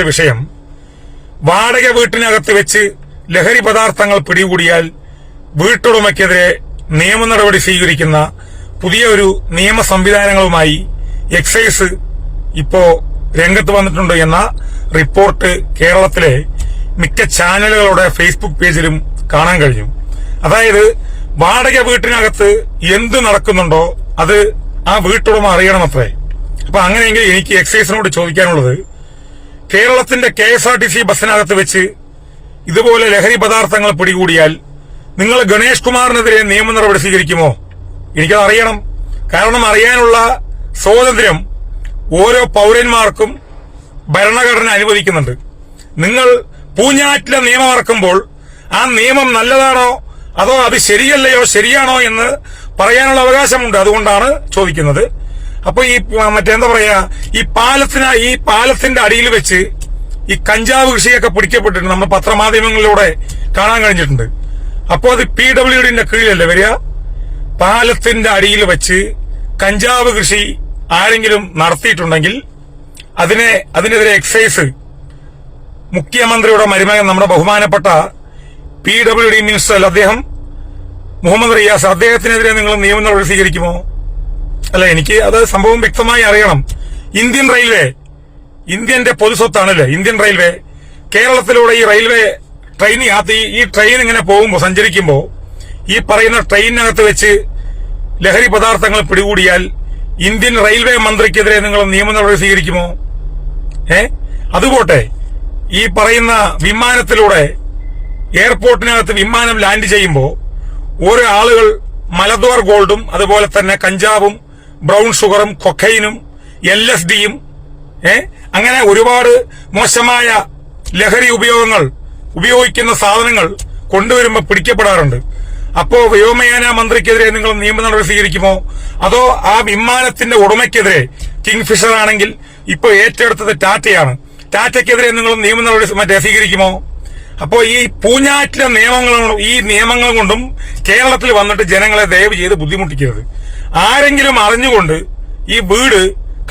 എന്റെ വിഷയം. വാടക വീട്ടിനകത്ത് വെച്ച് ലഹരി പദാർത്ഥങ്ങൾ പിടികൂടിയാൽ വീട്ടുടമയ്ക്കെതിരെ നിയമ നടപടി സ്വീകരിക്കുന്ന പുതിയ ഒരു നിയമ സംവിധാനങ്ങളുമായി എക്സൈസ് ഇപ്പോ രംഗത്ത് വന്നിട്ടുണ്ട് എന്ന റിപ്പോർട്ട് കേരളത്തിലെ മിക്ക ചാനലുകളുടെ ഫേസ്ബുക്ക് പേജിലും കാണാൻ കഴിഞ്ഞു. അതായത് വാടക വീട്ടിനകത്ത് എന്ത് നടക്കുന്നുണ്ടോ അത് ആ വീട്ടുടമ അറിയണം അറിയണമത്രേ. അപ്പൊ അങ്ങനെയെങ്കിൽ എനിക്ക് എക്സൈസിനോട് ചോദിക്കാനുള്ളത് കേരളത്തിന്റെ K S R T C ബസ്സിനകത്ത് വെച്ച് ഇതുപോലെ ലഹരി പദാർത്ഥങ്ങൾ പിടികൂടിയാൽ നിങ്ങൾ ഗണേഷ് കുമാറിനെതിരെ നിയമ നടപടി സ്വീകരിക്കുമോ? എനിക്കത് അറിയണം. കാരണം അറിയാനുള്ള സ്വാതന്ത്ര്യം ഓരോ പൗരന്മാർക്കും ഭരണഘടന അനുവദിക്കുന്നുണ്ട്. നിങ്ങൾ പൂഞ്ഞാറ്റിലെ നിയമം ഇറക്കുമ്പോൾ ആ നിയമം നല്ലതാണോ? അതോ അത് ശരിയല്ലയോ? ശരിയാണോ എന്ന് പറയാനുള്ള അവകാശമുണ്ട്. അതുകൊണ്ടാണ് ചോദിക്കുന്നത്. അപ്പൊ ഈ മറ്റേന്താ പറയാ ഈ പാലസിന ഈ പാലസിന്റെ അടിയിൽ വെച്ച് ഈ കഞ്ചാവ് കൃഷിയൊക്കെ പിടിക്കപ്പെട്ടിട്ടുണ്ട്. നമ്മൾ പത്രമാധ്യമങ്ങളിലൂടെ കാണാൻ കഴിഞ്ഞിട്ടുണ്ട്. അപ്പോ അത് പി ഡബ്ല്യു ഡിന്റെ കീഴിലല്ലേ വരിക? പാലത്തിന്റെ അടിയിൽ വെച്ച് കഞ്ചാവ് കൃഷി ആരെങ്കിലും നടത്തിയിട്ടുണ്ടെങ്കിൽ അതിനെ അതിനെതിരെ എക്സൈസ് മുഖ്യമന്ത്രിയുടെ മരുമകൻ നമ്മുടെ ബഹുമാനപ്പെട്ട പി ഡബ്ല്യു ഡി മിനിസ്റ്റർ അദ്ദേഹം? മുഹമ്മദ് റിയാസ് അദ്ദേഹത്തിനെതിരെ നിങ്ങൾ നിയമ നടപടി സ്വീകരിക്കുമോ? അല്ല എനിക്ക് അത് സംഭവം വ്യക്തമായി അറിയണം. ഇന്ത്യൻ റെയിൽവേ ഇന്ത്യന്റെ പൊതുസ്വത്താണല്ലേ ഇന്ത്യൻ റെയിൽവേ കേരളത്തിലൂടെ ഈ റെയിൽവേ ട്രെയിൻ യാത്ര ഈ- ട്രെയിൻ ഇങ്ങനെ പോകുമ്പോൾ സഞ്ചരിക്കുമ്പോൾ ഈ പറയുന്ന ട്രെയിനിനകത്ത് വെച്ച് ലഹരി പദാർത്ഥങ്ങൾ പിടികൂടിയാൽ ഇന്ത്യൻ റെയിൽവേ മന്ത്രിക്കെതിരെ നിങ്ങൾ നിയമ നടപടി സ്വീകരിക്കുമോ? ഏ? അതുപോട്ടെ ഈ പറയുന്ന വിമാനത്തിലൂടെ എയർപോർട്ടിനകത്ത് വിമാനം ലാൻഡ് ചെയ്യുമ്പോൾ ഓരോ ആളുകൾ മലദ്വാർ ഗോൾഡും അതുപോലെ തന്നെ കഞ്ചാവും ബ്രൗൺ ഷുഗറും കൊക്കൈനും എൽ എസ് ഡിയും അങ്ങനെ ഒരുപാട് മോശമായ ലഹരി ഉപയോഗങ്ങൾ ഉപയോഗിക്കുന്ന സാധനങ്ങൾ കൊണ്ടുവരുമ്പോൾ പിടിക്കപ്പെടാറുണ്ട്. അപ്പോ വ്യോമയാന മന്ത്രിക്കെതിരെ നിങ്ങൾ നിയമ നടപടി സ്വീകരിക്കുമോ? അതോ ആ വിമാനത്തിന്റെ ഉടമയ്ക്കെതിരെ കിങ്ഫിഷർ ആണെങ്കിൽ ഇപ്പോൾ ഏറ്റെടുത്തത് ടാറ്റയാണ്. ടാറ്റയ്ക്കെതിരെ നിങ്ങൾ നിയമ നടപടി മറ്റേ സ്വീകരിക്കുമോ? അപ്പോ ഈ പൂഞ്ഞാറ്റിലെ നിയമങ്ങൾ ഈ നിയമങ്ങൾ കൊണ്ടും കേരളത്തിൽ വന്നിട്ട് ജനങ്ങളെ ദയവ് ചെയ്ത് ബുദ്ധിമുട്ടിക്കരുത്. ആരെങ്കിലും അറിഞ്ഞുകൊണ്ട് ഈ വീട്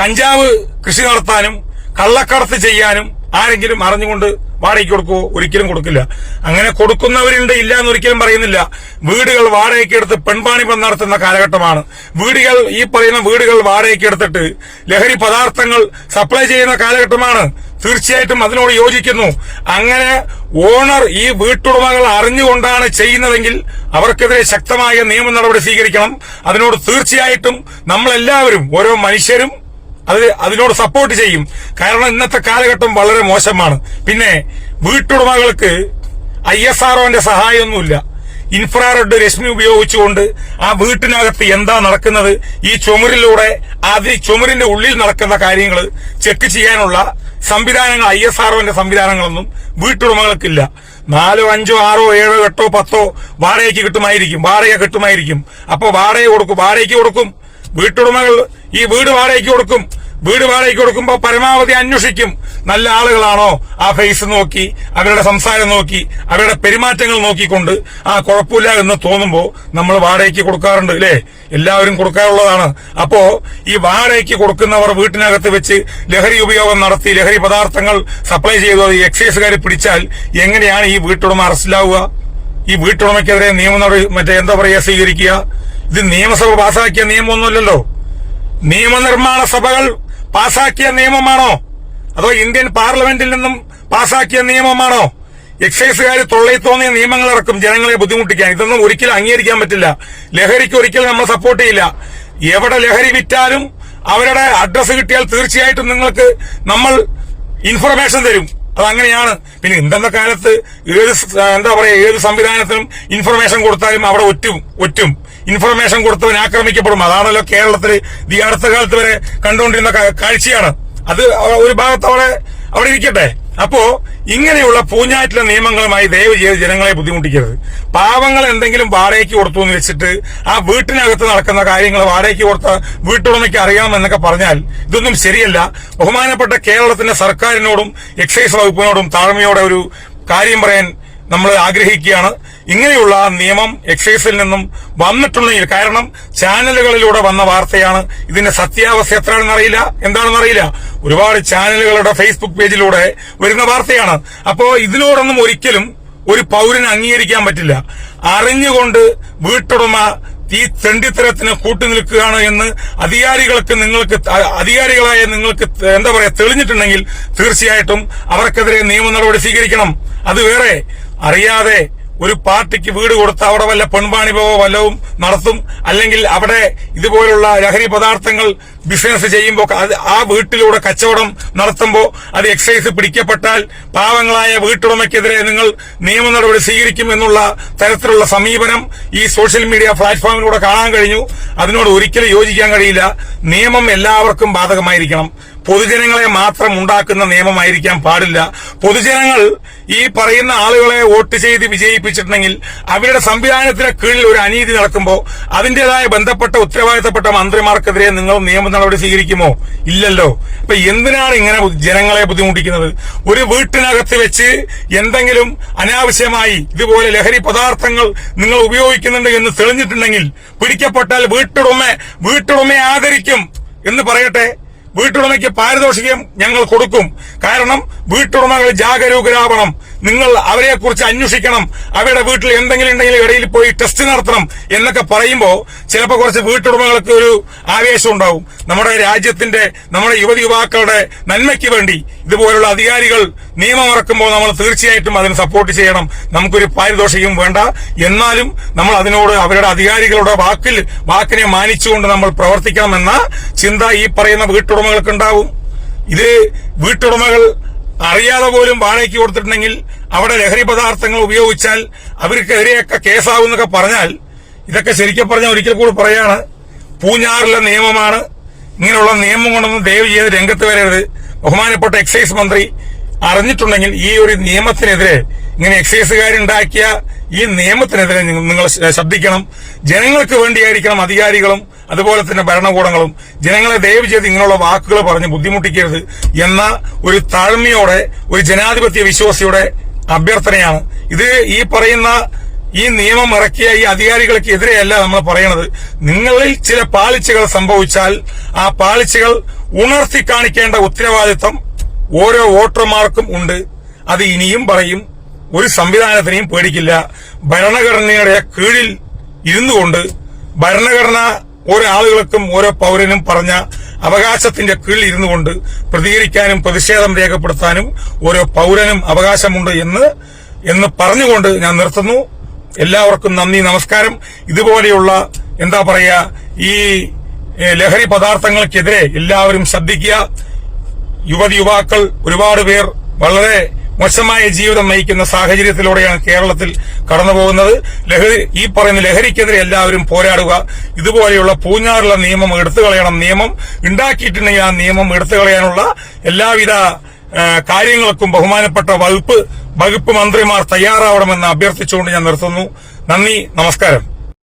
കഞ്ചാവ് കൃഷി നടത്താനും കള്ളക്കടത്ത് ചെയ്യാനും ആരെങ്കിലും അറിഞ്ഞുകൊണ്ട് വാടകയ്ക്ക് കൊടുക്കുവോ? ഒരിക്കലും കൊടുക്കില്ല. അങ്ങനെ കൊടുക്കുന്നവരുണ്ട് ഇല്ല എന്ന് ഒരിക്കലും പറയുന്നില്ല. വീടുകൾ വാടകയ്ക്ക് എടുത്ത് പെൺപാണിപ്പം നടത്തുന്ന കാലഘട്ടമാണ്. വീടുകൾ ഈ പറയുന്ന വീടുകൾ വാടകയ്ക്ക് എടുത്തിട്ട് ലഹരി പദാർത്ഥങ്ങൾ സപ്ലൈ ചെയ്യുന്ന കാലഘട്ടമാണ്. തീർച്ചയായിട്ടും അതിനോട് യോജിക്കുന്നു. അങ്ങനെ ഓണർ ഈ വീട്ടുടമകൾ അറിഞ്ഞുകൊണ്ടാണ് ചെയ്യുന്നതെങ്കിൽ അവർക്കെതിരെ ശക്തമായ നിയമ നടപടി സ്വീകരിക്കണം. അതിനോട് തീർച്ചയായിട്ടും നമ്മളെല്ലാവരും ഓരോ മനുഷ്യരും അത് അതിനോട് സപ്പോർട്ട് ചെയ്യും. കാരണം ഇന്നത്തെ കാലഘട്ടം വളരെ മോശമാണ്. പിന്നെ വീട്ടുടമകൾക്ക് ഐ എസ് ആർഒന്റെ സഹായമൊന്നുമില്ല. ഇൻഫ്രാറെഡ് രശ്മി ഉപയോഗിച്ചുകൊണ്ട് ആ വീട്ടിനകത്ത് എന്താ നടക്കുന്നത്? ഈ ചുമരിലൂടെ അത് ചുമരിന്റെ ഉള്ളിൽ നടക്കുന്ന കാര്യങ്ങൾ ചെക്ക് ചെയ്യാനുള്ള സംവിധാനങ്ങൾ ഐ എസ് ആർഒന്റെ സംവിധാനങ്ങളൊന്നും വീട്ടുടമകൾക്കില്ല. നാലോ അഞ്ചോ ആറോ ഏഴോ എട്ടോ പത്തോ വാടകയ്ക്ക് കിട്ടുമായിരിക്കും വാടക കിട്ടുമായിരിക്കും. അപ്പൊ വാടക കൊടുക്കും വാടകയ്ക്ക് കൊടുക്കും. വീട്ടുടമകൾ ഈ വീട് വാടകയ്ക്ക് കൊടുക്കും. വീട് വാടകയ്ക്ക് കൊടുക്കുമ്പോൾ പരമാവധി അന്വേഷിക്കും. നല്ല ആളുകളാണോ? ആ ഫേസ് നോക്കി അവരുടെ സംസാരം നോക്കി അവരുടെ പെരുമാറ്റങ്ങൾ നോക്കിക്കൊണ്ട് ആ കുഴപ്പമില്ല എന്ന് തോന്നുമ്പോൾ നമ്മൾ വാടകയ്ക്ക് കൊടുക്കാറുണ്ട് അല്ലേ എല്ലാവരും കൊടുക്കാറുള്ളതാണ്. അപ്പോ ഈ വാടകയ്ക്ക് കൊടുക്കുന്നവർ വീട്ടിനകത്ത് വെച്ച് ലഹരി ഉപയോഗം നടത്തി ലഹരി പദാർത്ഥങ്ങൾ സപ്ലൈ ചെയ്തു അത് എക്സൈസുകാർ പിടിച്ചാൽ എങ്ങനെയാണ് ഈ വീട്ടുടമ അറസ്റ്റിലാവുക? ഈ വീട്ടുടമയ്ക്കെതിരെ നിയമ മറ്റേ എന്താ പറയുക സ്വീകരിക്കുക? ഇത് നിയമസഭ പാസാക്കിയ നിയമമൊന്നുമല്ലല്ലോ. നിയമനിർമ്മാണ സഭകൾ പാസാക്കിയ നിയമമാണോ? അതോ ഇന്ത്യൻ പാർലമെന്റിൽ നിന്നും പാസാക്കിയ നിയമമാണോ? എക്സൈസുകാർ തൊള്ളയിൽ തോന്നിയ നിയമങ്ങൾ ഇറക്കും ജനങ്ങളെ ബുദ്ധിമുട്ടിക്കാൻ. ഇതൊന്നും ഒരിക്കലും അംഗീകരിക്കാൻ പറ്റില്ല. ലഹരിക്ക് ഒരിക്കലും നമ്മൾ സപ്പോർട്ട് ചെയ്യില്ല. എവിടെ ലഹരി വിറ്റാലും അവരുടെ അഡ്രസ്സ് കിട്ടിയാൽ തീർച്ചയായിട്ടും നിങ്ങൾക്ക് നമ്മൾ ഇൻഫർമേഷൻ തരും. അങ്ങനെയാണ്. പിന്നെ ഇന്നത്തെ കാലത്ത് ഏത് എന്താ പറയാ ഏത് സംവിധാനത്തിനും ഇൻഫർമേഷൻ കൊടുത്താലും അവിടെ ഒറ്റും ഒറ്റും. ഇൻഫർമേഷൻ കൊടുത്തവൻ ആക്രമിക്കപ്പെടും. അതാണല്ലോ കേരളത്തിൽ ഈ അടുത്ത കാലത്ത് വരെ കണ്ടുകൊണ്ടിരുന്ന കാഴ്ചയാണ്. അത് ഒരു ഭാഗത്ത് അവിടെ അവിടെ ഇരിക്കട്ടെ. അപ്പോ ഇങ്ങനെയുള്ള പൂഞ്ഞാറ്റിലെ നിയമങ്ങളുമായി ദയവ് ചെയ്ത് ജനങ്ങളെ ബുദ്ധിമുട്ടിക്കരുത്. പാവങ്ങൾ എന്തെങ്കിലും വാടകയ്ക്ക് കൊടുത്തു എന്ന് വെച്ചിട്ട് ആ വീട്ടിനകത്ത് നടക്കുന്ന കാര്യങ്ങൾ വാടകയ്ക്ക് കൊടുത്ത വീട്ടുടമയ്ക്ക് അറിയാമെന്നൊക്കെ പറഞ്ഞാൽ ഇതൊന്നും ശരിയല്ല. ബഹുമാനപ്പെട്ട കേരളത്തിന്റെ സർക്കാരിനോടും എക്സൈസ് വകുപ്പിനോടും താഴ്മയോടെ ഒരു കാര്യം പറയാൻ നമ്മൾ ആഗ്രഹിക്കുകയാണ്. ഇങ്ങനെയുള്ള നിയമം എക്സൈസിൽ നിന്നും വന്നിട്ടുണ്ടെങ്കിൽ കാരണം ചാനലുകളിലൂടെ വന്ന വാർത്തയാണ്. ഇതിന്റെ സത്യാവസ്ഥ എത്രയാണെന്ന് അറിയില്ല. എന്താണെന്ന് അറിയില്ല. ഒരുപാട് ചാനലുകളുടെ ഫേസ്ബുക്ക് പേജിലൂടെ വരുന്ന വാർത്തയാണ്. അപ്പോ ഇതിനോടൊന്നും ഒരിക്കലും ഒരു പൗരന് അംഗീകരിക്കാൻ പറ്റില്ല. അറിഞ്ഞുകൊണ്ട് വീട്ടുടമ ഈ തെണ്ടിത്തരത്തിന് കൂട്ടുനിൽക്കുകയാണ് എന്ന് അധികാരികൾക്ക് നിങ്ങൾക്ക് അധികാരികളായ നിങ്ങൾക്ക് എന്താ പറയാ തെളിഞ്ഞിട്ടുണ്ടെങ്കിൽ തീർച്ചയായിട്ടും അവർക്കെതിരെ നിയമ നടപടി സ്വീകരിക്കണം. അത് വേറെ അറിയാതെ ഒരു പാർട്ടിക്ക് വീട് കൊടുത്ത് അവിടെ വല്ല പെൺപാണിപോ വല്ലവും നടത്തും അല്ലെങ്കിൽ അവിടെ ഇതുപോലുള്ള ലഹരി പദാർത്ഥങ്ങൾ ബിസിനസ് ചെയ്യുമ്പോൾ ആ വീട്ടിലൂടെ കച്ചവടം നടത്തുമ്പോൾ അത് എക്സൈസ് പിടിക്കപ്പെട്ടാൽ പാവങ്ങളായ വീട്ടുടമയ്ക്കെതിരെ നിങ്ങൾ നിയമ നടപടി സ്വീകരിക്കും എന്നുള്ള തരത്തിലുള്ള സമീപനം ഈ സോഷ്യൽ മീഡിയ പ്ലാറ്റ്ഫോമിലൂടെ കാണാൻ കഴിഞ്ഞു. അതിനോട് ഒരിക്കലും യോജിക്കാൻ കഴിയില്ല. നിയമം എല്ലാവർക്കും ബാധകമായിരിക്കണം. പൊതുജനങ്ങളെ മാത്രം ഉണ്ടാക്കുന്ന നിയമമായിരിക്കാൻ പാടില്ല. പൊതുജനങ്ങൾ ഈ പറയുന്ന ആളുകളെ വോട്ട് ചെയ്ത് വിജയിപ്പിച്ചിട്ടുണ്ടെങ്കിൽ അവരുടെ സംവിധാനത്തിന് കീഴിൽ ഒരു അനീതി നടക്കുമ്പോൾ അതിന്റേതായ ബന്ധപ്പെട്ട ഉത്തരവാദിത്തപ്പെട്ട മന്ത്രിമാർക്കെതിരെ നിങ്ങൾ നിയമ നടപടി സ്വീകരിക്കുമോ? ഇല്ലല്ലോ. അപ്പൊ എന്തിനാണ് ഇങ്ങനെ ജനങ്ങളെ ബുദ്ധിമുട്ടിക്കുന്നത്? ഒരു വീട്ടിനകത്ത് വെച്ച് എന്തെങ്കിലും അനാവശ്യമായി ഇതുപോലെ ലഹരി പദാർത്ഥങ്ങൾ നിങ്ങൾ ഉപയോഗിക്കുന്നുണ്ട് എന്ന് തെളിഞ്ഞിട്ടുണ്ടെങ്കിൽ പിടിക്കപ്പെട്ടാൽ വീട്ടുടമ വീട്ടുടമയെ ആദരിക്കും എന്ന് പറയട്ടെ? വീട്ടുടമയ്ക്ക് പാരിതോഷികം ഞങ്ങൾ കൊടുക്കും. കാരണം വീട്ടുടമകൾ ജാഗരൂകരാവണം. നിങ്ങൾ അവരെ കുറിച്ച് അന്വേഷിക്കണം. അവരുടെ വീട്ടിൽ എന്തെങ്കിലും ഉണ്ടെങ്കിൽ ഇടയിൽ പോയി ടെസ്റ്റ് നടത്തണം എന്നൊക്കെ പറയുമ്പോൾ ചിലപ്പോൾ കുറച്ച് വീട്ടുടമകൾക്ക് ഒരു ആവേശം ഉണ്ടാവും. നമ്മുടെ രാജ്യത്തിന്റെ നമ്മുടെ യുവതി യുവാക്കളുടെ നന്മയ്ക്ക് വേണ്ടി ഇതുപോലുള്ള അധികാരികൾ നിയമം ഇറക്കുമ്പോൾ നമ്മൾ തീർച്ചയായിട്ടും അതിന് സപ്പോർട്ട് ചെയ്യണം. നമുക്കൊരു പാരിതോഷികം വേണ്ട. എന്നാലും നമ്മൾ അതിനോട് അവരുടെ അധികാരികളുടെ വാക്കിൽ വാക്കിനെ മാനിച്ചുകൊണ്ട് നമ്മൾ പ്രവർത്തിക്കണമെന്ന ചിന്ത ഈ പറയുന്ന വീട്ടുടമകൾക്ക് ഉണ്ടാവും ഇത് വീട്ടുടമകൾ അറിയാതെ പോലും വാടകയ്ക്ക് കൊടുത്തിട്ടുണ്ടെങ്കിൽ അവിടെ ലഹരി പദാർത്ഥങ്ങൾ ഉപയോഗിച്ചാൽ അവർക്കെതിരെയൊക്കെ കേസാവുന്നൊക്കെ പറഞ്ഞാൽ ഇതൊക്കെ ശരിക്കും പറഞ്ഞാൽ ഒരിക്കൽ കൂടി പറയാണ്. പൂഞ്ഞാറിലെ നിയമമാണ്. ഇങ്ങനെയുള്ള നിയമം കൊണ്ടൊന്നും ദയവ് ചെയ്ത് രംഗത്ത് വരരുത്. ബഹുമാനപ്പെട്ട എക്സൈസ് മന്ത്രി അറിഞ്ഞിട്ടുണ്ടെങ്കിൽ ഈ ഒരു നിയമത്തിനെതിരെ ഇങ്ങനെ എക്സൈസുകാരുണ്ടാക്കിയ ഈ നിയമത്തിനെതിരെ നിങ്ങൾ ശ്രദ്ധിക്കണം ജനങ്ങൾക്ക് വേണ്ടിയായിരിക്കണം അധികാരികളും അതുപോലെ തന്നെ ഭരണകൂടങ്ങളും ജനങ്ങളെ ദയവ് ചെയ്ത് ഇങ്ങനെയുള്ള വാക്കുകൾ പറഞ്ഞ് ബുദ്ധിമുട്ടിക്കരുത് എന്ന ഒരു താഴ്മയോടെ ഒരു ജനാധിപത്യ വിശ്വാസിയുടെ അഭ്യർത്ഥനയാണ്. ഇത് ഈ പറയുന്ന ഈ നിയമം ഇറക്കിയ ഈ അധികാരികൾക്ക് എതിരെയല്ല നമ്മൾ പറയണത്. നിങ്ങളിൽ ചില പാളിച്ചകൾ സംഭവിച്ചാൽ ആ പാളിച്ചകൾ ഉണർത്തി കാണിക്കേണ്ട ഉത്തരവാദിത്തം ഓരോ വോട്ടർമാർക്കും ഉണ്ട്. അത് ഇനിയും പറയും. ഒരു സംവിധാനത്തിനെയും പേടിക്കില്ല. ഭരണഘടനയുടെ കീഴിൽ ഇരുന്നു കൊണ്ട് ഭരണഘടന ഓരോ ആളുകൾക്കും ഓരോ പൗരനും പറഞ്ഞ അവകാശത്തിന്റെ കീഴിൽ ഇരുന്നു കൊണ്ട് പ്രതികരിക്കാനും പ്രതിഷേധം രേഖപ്പെടുത്താനും ഓരോ പൗരനും അവകാശമുണ്ട് എന്ന് എന്ന് പറഞ്ഞുകൊണ്ട് ഞാൻ നിർത്തുന്നു. എല്ലാവർക്കും നന്ദി നമസ്കാരം. ഇതുപോലെയുള്ള എന്താ പറയുക ഈ ലഹരി പദാർത്ഥങ്ങൾക്കെതിരെ എല്ലാവരും ശ്രദ്ധിക്കുക. യുവതി യുവാക്കൾ ഒരുപാട് പേർ വളരെ മോശമായ ജീവിതം നയിക്കുന്ന സാഹചര്യത്തിലൂടെയാണ് കേരളത്തിൽ കടന്നു പോകുന്നത് ലഹരി ഈ പറയുന്ന ലഹരിക്കെതിരെ എല്ലാവരും പോരാടുക. ഇതുപോലെയുള്ള പൂഞ്ഞാറുള്ള നിയമം എടുത്തു കളയണം. നിയമം ഉണ്ടാക്കിയിട്ടുണ്ടെങ്കിൽ ആ നിയമം എടുത്തു കളയാനുള്ള എല്ലാവിധ കാര്യങ്ങൾക്കും ബഹുമാനപ്പെട്ട വകുപ്പ് വകുപ്പ് മന്ത്രിമാർ തയ്യാറാവണമെന്ന് അഭ്യർത്ഥിച്ചുകൊണ്ട് ഞാൻ നിർത്തുന്നു. നന്ദി നമസ്കാരം.